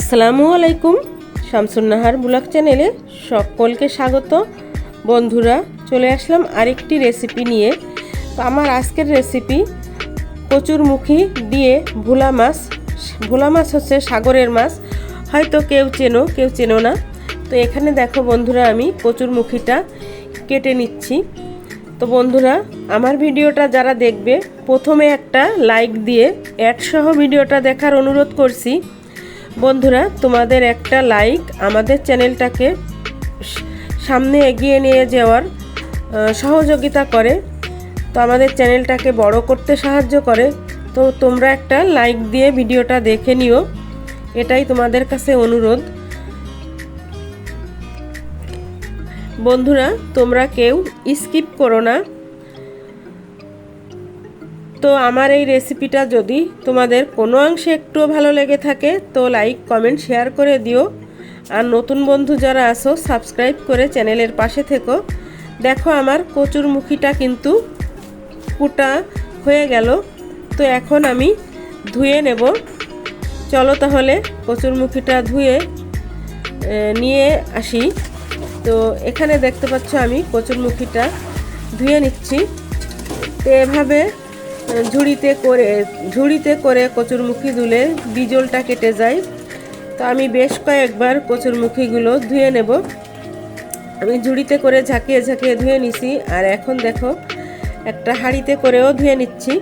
আসসালামু আলাইকুম শামসুন্নাহার ব্লগ চ্যানেলে সকলকে স্বাগত। বন্ধুরা, চলে আসলাম আরেকটি রেসিপি নিয়ে। তো আমার আজকের রেসিপি কচুরমুখী দিয়ে ভোলা মাছ। ভোলা মাছ হচ্ছে সাগরের মাছ। হয়তো কেউ চেনো কেউ চেনো না। তো এখানে দেখো বন্ধুরা, আমি কচুরমুখীটা কেটে নিচ্ছি। তো বন্ধুরা, আমার ভিডিওটা যারা দেখবে, প্রথমে একটা লাইক দিয়ে অ্যাড সহ ভিডিওটা দেখার অনুরোধ করছি। বন্ধুরা, তোমাদের একটা লাইক আমাদের চ্যানেলটাকে সামনে এগিয়ে নিয়ে যাওয়ার সহযোগিতা করে। তো আমাদের চ্যানেলটাকে বড় করতে সাহায্য করে। তো তোমরা একটা লাইক দিয়ে ভিডিওটা দেখে নিও। এটাই তোমাদের কাছে অনুরোধ। বন্ধুরা, তোমরা কেউ স্কিপ করো না। তো আমার এই রেসিপিটা যদি তোমাদের কোনো অংশে একটুও ভালো লেগে থাকে, তো লাইক কমেন্ট শেয়ার করে দিও। আর নতুন বন্ধু যারা আসো সাবস্ক্রাইব করে চ্যানেলের পাশে থেকো। দেখো আমার কচুর মুখিটা কিন্তু কুটা হয়ে গেল। তো এখন আমি ধুয়ে নেব। চলো তাহলে কচুর মুখিটা ধুয়ে নিয়ে আসি। তো এখানে দেখতে পাচ্ছ আমি কচুরমুখীটা ধুয়ে নিচ্ছি। তো এভাবে ঝুড়িতে করে ঝুড়িতে করে কচুরমুখী ধুলে বিজলটা কেটে যায়। তো আমি বেশ কয়েকবার কচুরমুখীগুলো ধুয়ে নেব। আমি ঝুড়িতে করে ঝাঁকিয়ে ঝাঁকিয়ে ধুয়ে নিছি, আর এখন দেখো, একটা হাঁড়িতে করেও ধুয়ে নিচ্ছি।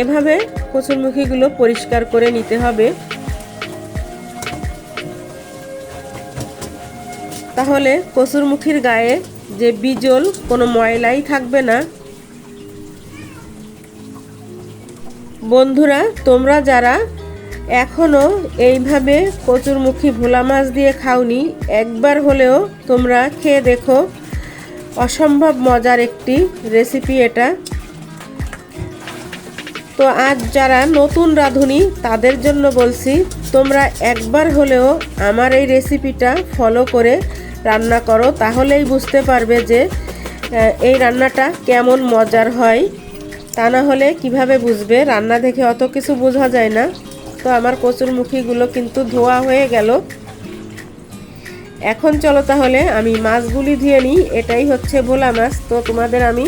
এভাবে কচুরমুখীগুলো পরিষ্কার করে নিতে হবে। তাহলে কসুরমুখীর গায়ে যে বিজল, কোনো ময়লাই থাকবে না। বন্ধুরা, তোমরা যারা এখনও এইভাবে কচুরমুখী ভোলা মাছ দিয়ে খাওনি, একবার হলেও তোমরা খেয়ে দেখো। অসম্ভব মজার একটি রেসিপি এটা। তো আজ যারা নতুন রাঁধুনি, তাদের জন্য বলছি, তোমরা একবার হলেও আমার এই রেসিপিটা ফলো করে রান্না করো, তাহলেই বুঝতে পারবে যে এই রান্নাটা কেমন মজার হয়। তা না হলে কীভাবে বুঝবে? রান্না দেখে অত কিছু বোঝা যায় না। তো আমার কচুরমুখীগুলো কিন্তু ধোয়া হয়ে গেল। এখন চলো তাহলে, আমি মাছগুলি ধুয়ে নিই। এটাই হচ্ছে ভোলা মাছ। তো তোমাদের আমি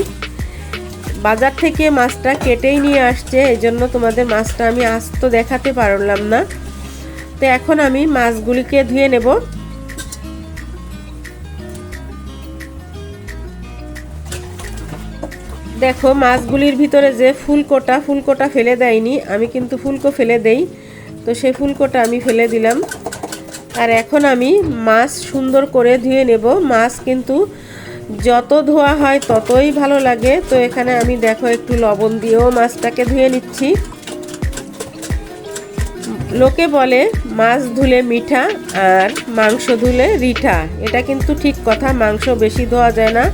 বাজার থেকে মাছটা কেটেই নিয়ে আসছে। এই জন্য তোমাদের মাছটা আমি আস্ত দেখাতে পারলাম না। তো এখন আমি মাছগুলিকে ধুয়ে নেব। দেখো, মাছগুলির ভিতরে যে ফুলকোটা ফুলকোটা ফেলে দেয়নি, আমি কিন্তু ফুলকো ফেলে দেই। তো সেই ফুলকোটা আমি ফেলে দিলাম। আর এখন আমি মাছ সুন্দর করে ধুয়ে নেব। মাছ কিন্তু যত ধোয়া হয় ততই ভালো লাগে। তো এখানে আমি দেখো একটু লবণ দিয়েও মাছটাকে ধুয়ে নিচ্ছি। লোকে বলে মাছ ধুলে মিঠা আর মাংস ধুলে রিঠা। এটা কিন্তু ঠিক কথা, মাংস বেশি ধোয়া যায় না,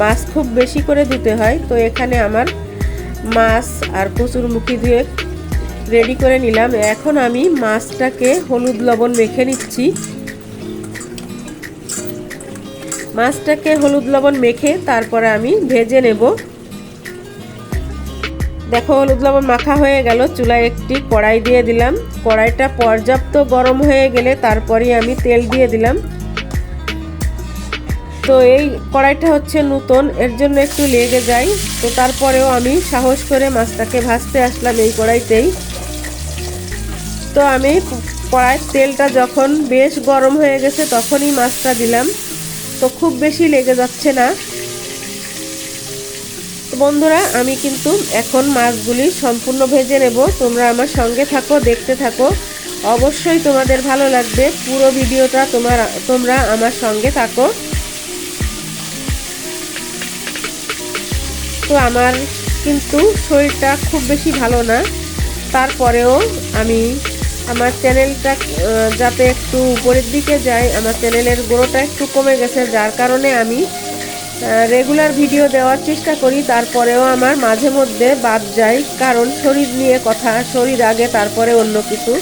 মাছ খুব বেশি করে ধুতে হয়। তো এখানে আমার মাছ আর কচুর মুখি ধুয়ে রেডি করে নিলাম। এখন আমি মাছটাকে হলুদ লবণ মেখে নিচ্ছি। মাছটাকে হলুদ লবণ মেখে তারপরে আমি ভেজে নেব। দেখো হলুদ লবণ মাখা হয়ে গেল, চুলায় একটি কড়াই দিয়ে দিলাম। কড়াইটা পর্যাপ্ত গরম হয়ে গেলে তারপরে আমি তেল দিয়ে দিলাম। তো এই কড়াইটা হচ্ছে নতুন, এর জন্য একটু লেগে যায়। তো তারপরেও আমি সাহস করে মাছটাকে ভাজতে আসলাম এই কড়াইতেই। তো আমি কড়াইয়ের তেলটা যখন বেশ গরম হয়ে গেছে তখনই মাছটা দিলাম। তো খুব বেশি লেগে যাচ্ছে না। তো বন্ধুরা, আমি কিন্তু এখন মাছগুলি সম্পূর্ণ ভেজে নেব। তোমরা আমার সঙ্গে থাকো, দেখতে থাকো। অবশ্যই তোমাদের ভালো লাগবে। পুরো ভিডিওটা তোমার, তোমরা আমার সঙ্গে থাকো। তো আমার কিন্তু শরীরটা খুব বেশি ভালো না। তারপরেও আমি আমার চ্যানেলটা যাতে একটু উপরের দিকে যায় আমার চ্যানেলের গ্রোটা একটু কমে গেছে। যার কারণে আমি রেগুলার ভিডিও দেওয়ার চেষ্টা করি, তারপরেও আমার মাঝে মধ্যে বাদ যায়, কারণ শরীর নিয়ে কথা, শরীর আগে, তারপরে অন্য কিছু।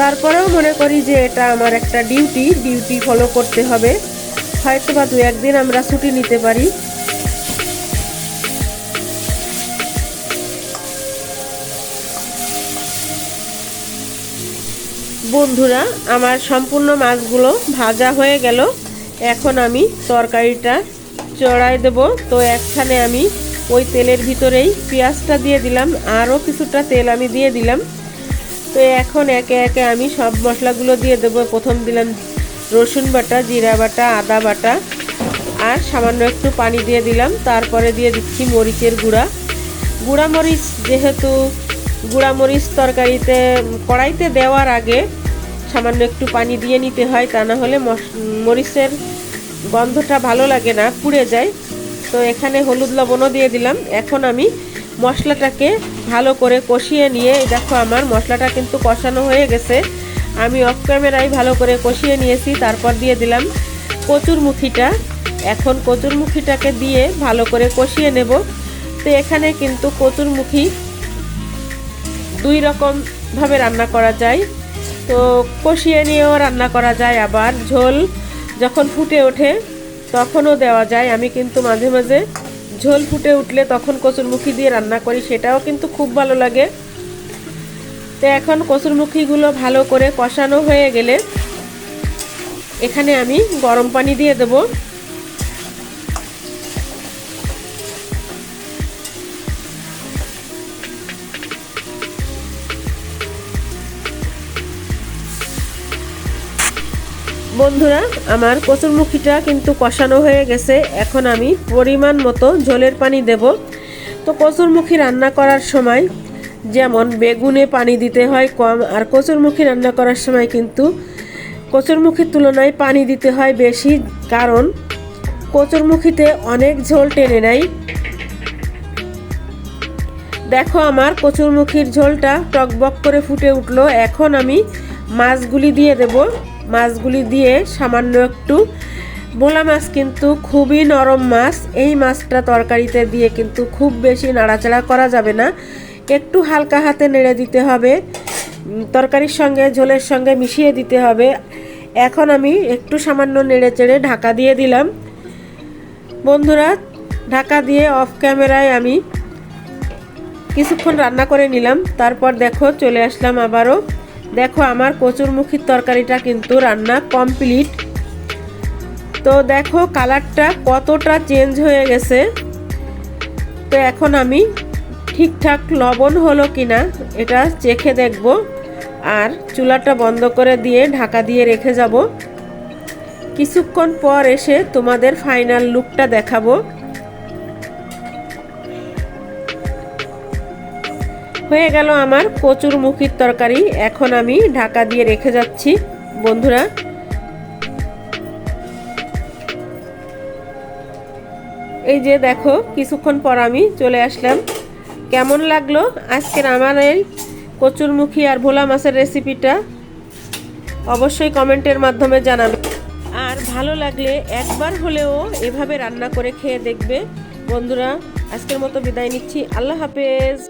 তারপরেও মনে করি যে এটা আমার একটা ডিউটি ডিউটি ফলো করতে হবে। হয়তো বা দু একদিন আমরা ছুটি নিতে পারি। বন্ধুরা, আমার সম্পূর্ণ মাছগুলো ভাজা হয়ে গেল। এখন আমি তরকারিটা চড়াই দেব। তো একখানে আমি ওই তেলের ভিতরেই পেঁয়াজটা দিয়ে দিলাম। আরও কিছুটা তেল আমি দিয়ে দিলাম। তো এখন একে একে আমি সব মশলাগুলো দিয়ে দেবো। প্রথম দিলাম রসুন বাটা, জিরা বাটা, আদা বাটা আর সামান্য একটু পানি দিয়ে দিলাম। তারপরে দিয়ে দিচ্ছি মরিচের গুঁড়া। গুঁড়া মরিচ যেহেতু গুঁড়া মরিচ তরকারিতে কড়াইতে দেওয়ার আগে সামান্য একটু পানি দিয়ে নিতে হয়। তা না হলে মরিচের গন্ধটা ভালো লাগে না, পুড়ে যায়। তো এখানে হলুদ লবণও দিয়ে দিলাম। এখন আমি মশলাটাকে ভালো করে কষিয়ে নিয়ে দেখো আমার মশলাটা কিন্তু কষানো হয়ে গেছে। আমি অফ ক্যামেরায় ভালো করে কষিয়ে নিয়েছি, তারপর দিয়ে দিলাম কচুর মুখিটা এখন কচুর মুখিটাকে দিয়ে ভালো করে কষিয়ে নেব। তো এখানে কিন্তু কচুর মুখি দুই রকম ভাবে রান্না করা যায়। তো কষিয়ে নিয়েও রান্না করা যায়, আবার ঝোল যখন ফুটে ওঠে, তখনও দেওয়া যায়। আমি কিন্তু মাঝে মাঝে ঝোল ফুটে উঠলে তখন কচুরমুখী দিয়ে রান্না করি, সেটাও কিন্তু খুব ভালো লাগে। তো এখন কচুরমুখীগুলো ভালো করে কষানো হয়ে গেলে এখানে আমি গরম পানি দিয়ে দেবো। বন্ধুরা, আমার কচুরমুখিটা কিন্তু কষানো হয়ে গেছে। এখন আমি পরিমাণ মতো ঝোলের পানি দেব। তো কচুরমুখী রান্না করার সময় যেমন বেগুনে পানি দিতে হয় কম, আর কচুরমুখী রান্না করার সময় কিন্তু কচুরমুখীর তুলনায় পানি দিতে হয় বেশি, কারণ কচুরমুখিতে অনেক ঝোল টেনে নেয়। দেখো আমার কচুরমুখির ঝোলটা টকবক করে ফুটে উঠল। এখন আমি মাছগুলি দিয়ে দেব। মাছগুলি দিয়ে সামান্য একটু বোলা মাছ কিন্তু খুবই নরম মাছ। এই মাছটা তরকারিতে দিয়ে কিন্তু খুব বেশি নাড়াচাড়া করা যাবে না। একটু হালকা হাতে নেড়ে দিতে হবে। তরকারির সঙ্গে, ঝোলের সঙ্গে মিশিয়ে দিতে হবে। এখন আমি একটু সামান্য নেড়ে চেড়ে ঢাকা দিয়ে দিলাম। বন্ধুরা, ঢাকা দিয়ে অফ ক্যামেরায় আমি কিছুক্ষণ রান্না করে নিলাম। তারপর দেখো, চলে আসলাম আবারও। দেখো আমার কচুরমুখির তরকারিটা কিন্তু রান্না কমপ্লিট। তো দেখো কালারটা কতটা চেঞ্জ হয়ে গেছে। তো এখন আমি ঠিকঠাক লবণ হলো কিনা এটা চেখে দেখব। আর চুলাটা বন্ধ করে দিয়ে ঢাকা দিয়ে রেখে যাব। কিছুক্ষণ পর এসে তোমাদের ফাইনাল লুকটা দেখাবো। হয়ে গেল আমার কচুর মুখির তরকারি। এখন আমি ঢাকা দিয়ে রেখে যাচ্ছি, বন্ধুরা। এই যে দেখো, কিছুক্ষণ পর আমি চলে আসলাম। কেমন লাগল আজকের আমার এই কচুরমুখী আর ভোলা মাছের রেসিপিটা? অবশ্যই কমেন্টের মাধ্যমে জানাবে। আর ভালো লাগলে একবার হলেও এভাবে রান্না করে খেয়ে দেখবে। বন্ধুরা, আজকের মতো বিদায় নিচ্ছি। আল্লাহ হাফেজ।